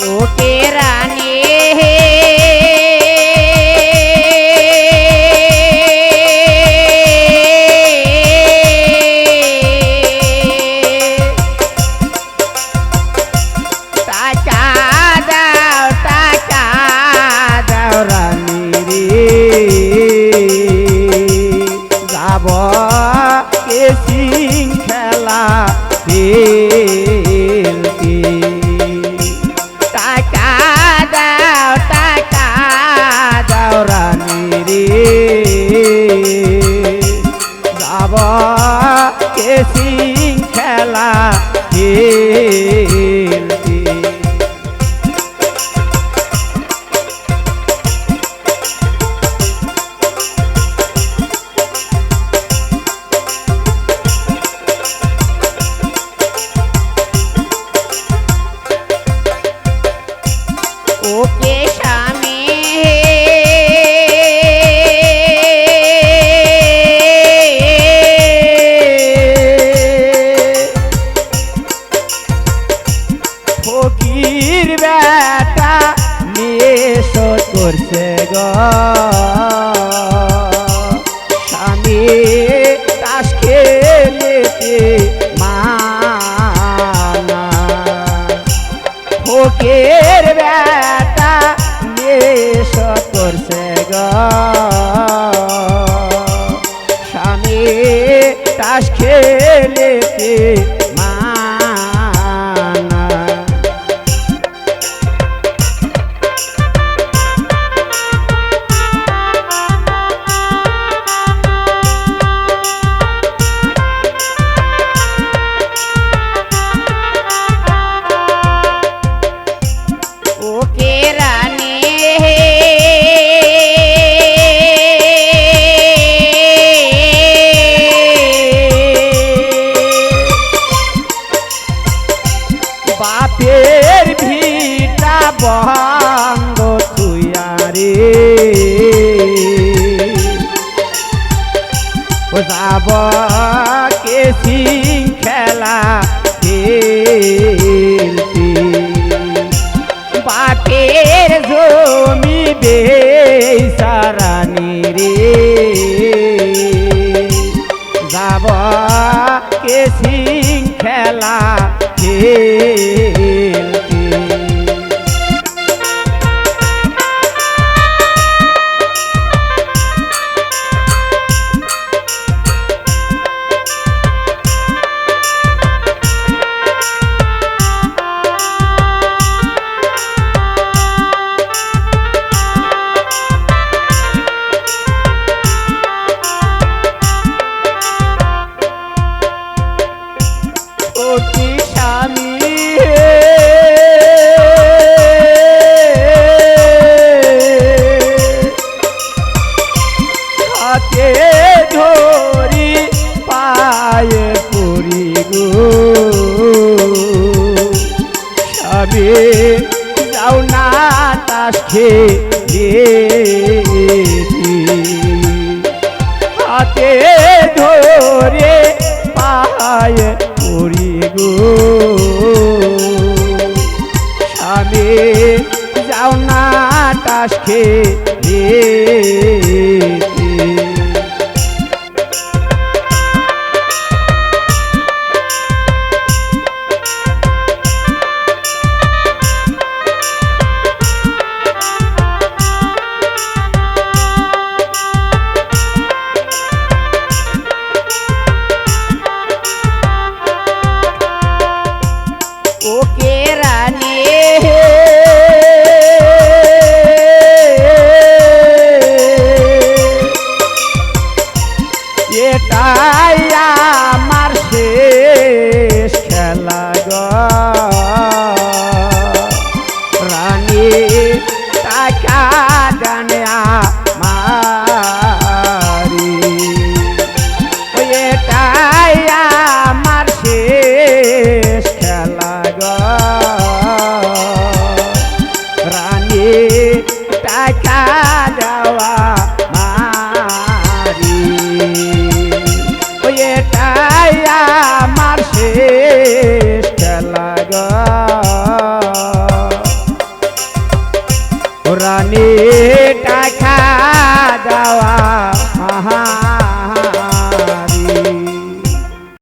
ওকে রানী casing খেলা খেলতে casing খেলা? করছে গ। স্বামী তাস খেলেতে মানা। ফকির বেটা নেশ করছে গ। স্বামী তাস খেলেতে যাব কেসিং খেলা খেলতে? বাপের জমি বেসারানি রে। যাব কেসিং খেলা খেলতে? খেয়ে হাতে ধরে পায় পড়ি গো। স্বামী যাও না তাস খেয়ে ওকে রানী। এটাই আমার শেষ খেলা গ। রানী টাকা ডানিয়া রানী টাকা দেওয়া মহা